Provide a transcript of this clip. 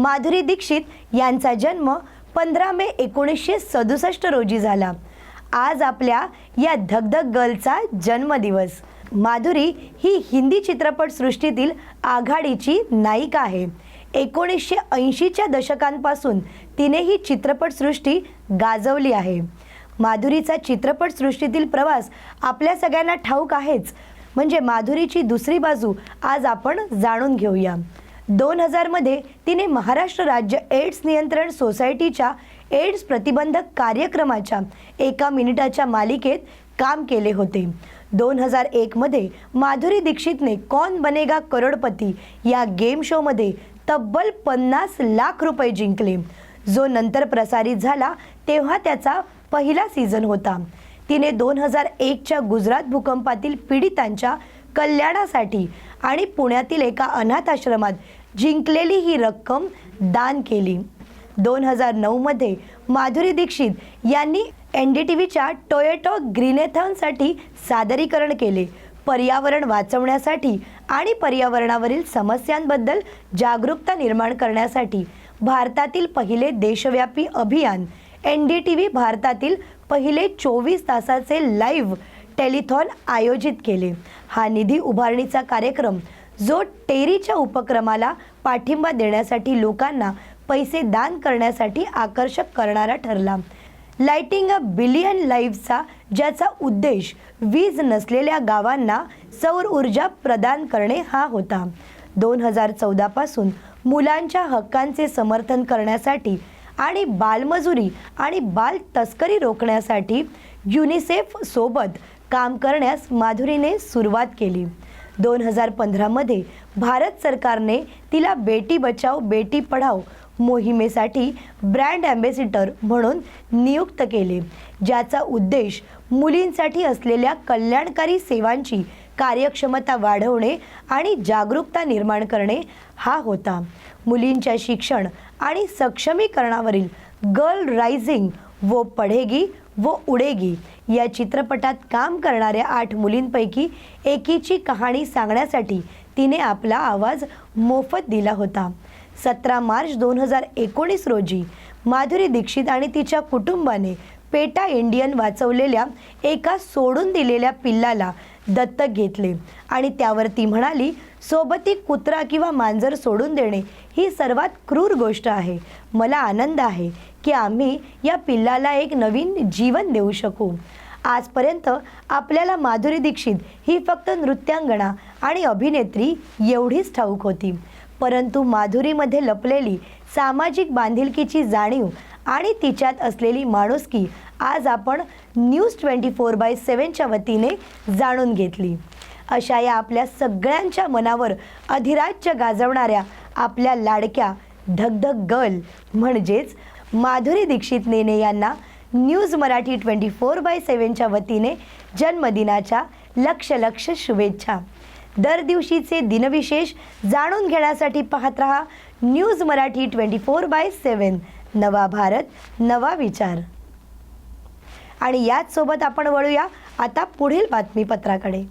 माधुरी दीक्षित यांचा जन्म पंधरा मे एकोणीसशे सदुसष्ट रोजी झाला. आज आपल्या या धगधग गर्लचा जन्मदिवस. माधुरी ही हिंदी चित्रपटसृष्टीतील आघाडीची नायिका आहे. एकोणीसशे ऐंशीच्या दशकांपासून तिने ही चित्रपटसृष्टी गाजवली आहे. माधुरीचा चित्रपटसृष्टीतील प्रवास आपल्या सगळ्यांना ठाऊक आहेच. म्हणजे माधुरीची दुसरी बाजू आज आपण जाणून घेऊया. दोन हजारमध्ये तिने महाराष्ट्र राज्य एड्स नियंत्रण सोसायटीच्या एड्स प्रतिबंधक कार्यक्रमाच्या एका मिनिटाच्या मालिकेत काम केले होते. दोन हजार एकमध्ये माधुरी दीक्षितने कौन बनेगा करोडपती या गेम शोमध्ये तब्बल पन्नास लाख रुपये जिंकले. जो नंतर प्रसारित झाला तेव्हा त्याचा पहिला सीझन होता. तिने दोन हजार एकच्या गुजरात भूकंपातील पीडितांच्या कल्याणासाठी आणि पुण्यातील एका अनाथ आश्रमात जिंकलेली ही रक्कम दान केली. दोन हजार नऊमध्ये माधुरी दीक्षित यांनी एन डी टी व्हीच्या टोयोटो ग्रीनेथॉनसाठी सादरीकरण केले. पर्यावरण वाचवण्यासाठी आणि पर्यावरणावरील समस्यांबद्दल जागरूकता निर्माण करण्यासाठी भारतातील पहिले देशव्यापी अभियान एन डी टी व्ही भारतातील पहिले चोवीस तासाचे लाईव्ह टेलिथॉन आयोजित केले. हा निधी उभारणीचा कार्यक्रम जो टेरीच्या उपक्रमाला पाठिंबा देण्यासाठी लोकांना पैसे दान करण्यासाठी आकर्षक करणारा ठरला. लाइटिंग अ बिलियन लाईव्हचा ज्याचा उद्देश वीज नसलेल्या गावांना सौर ऊर्जा प्रदान करणे हा होता. दोन हजार चौदापासून मुलांच्या हक्कांचे समर्थन करण्यासाठी आणि बालमजुरी आणि बाल तस्करी रोखण्यासाठी युनिसेफ सोबत काम करण्यास माधुरीने सुरुवात केली. दोन हजार पंधरामध्ये भारत सरकारने तिला बेटी बचाओ बेटी पढाओ मोहिमेसाठी ब्रँड ॲम्बेसिडर म्हणून नियुक्त केले ज्याचा उद्देश मुलींसाठी असलेल्या कल्याणकारी सेवांची कार्यक्षमता वाढवणे आणि जागरूकता निर्माण करणे हा होता. मुलींच्या शिक्षण आणि सक्षमीकरणावरील गर्ल रायझिंग वो पढेगी वो उडेगी. या चित्रपटात काम करणाऱ्या आठ मुलींपैकी एकीची कहाणी सांगण्यासाठी तिने आपला आवाज मोफत दिला होता. सतरा मार्च दोन हजार एकोणीस रोजी माधुरी दीक्षित आणि तिच्या कुटुंबाने पेटा इंडियन वाचवलेल्या एका सोडून दिलेल्या पिल्लाला दत्तक घेतले आणि त्यावर ती म्हणाली सोबती कुत्रा किंवा मांजर सोडून देणे ही सर्वात क्रूर गोष्ट आहे. मला आनंद आहे. की आम्ही या पिल्लाला एक नवीन जीवन देऊ शकू. आजपर्यंत आपल्याला माधुरी दीक्षित ही फक्त नृत्यांगणा आणि अभिनेत्री एवढीच ठाऊक होती. परंतु माधुरीमध्ये लपलेली सामाजिक बांधिलकीची जाणीव आणि तिच्यात असलेली माणुसकी आज आपण न्यूज ट्वेंटी फोर बाय सेवनच्या वतीने जाणून घेतली. अशा या आपल्या सगळ्यांच्या मनावर अधिराज्य गाजवणाऱ्या आपल्या लाडक्या धगधग गर्ल म्हणजेच माधुरी दीक्षित नेने यांना news Marathi twenty four by सेवनच्या वतीने जन्मदिनाच्या लक्ष लक्ष शुभेच्छा. दर दिवशीचे दिनविशेष जाणून घेण्यासाठी पाहत रहा news Marathi twenty four by seven नवा भारत नवा विचार. आणि याचसोबत आपण वळूया आता पुढील बातमीपत्राकडे.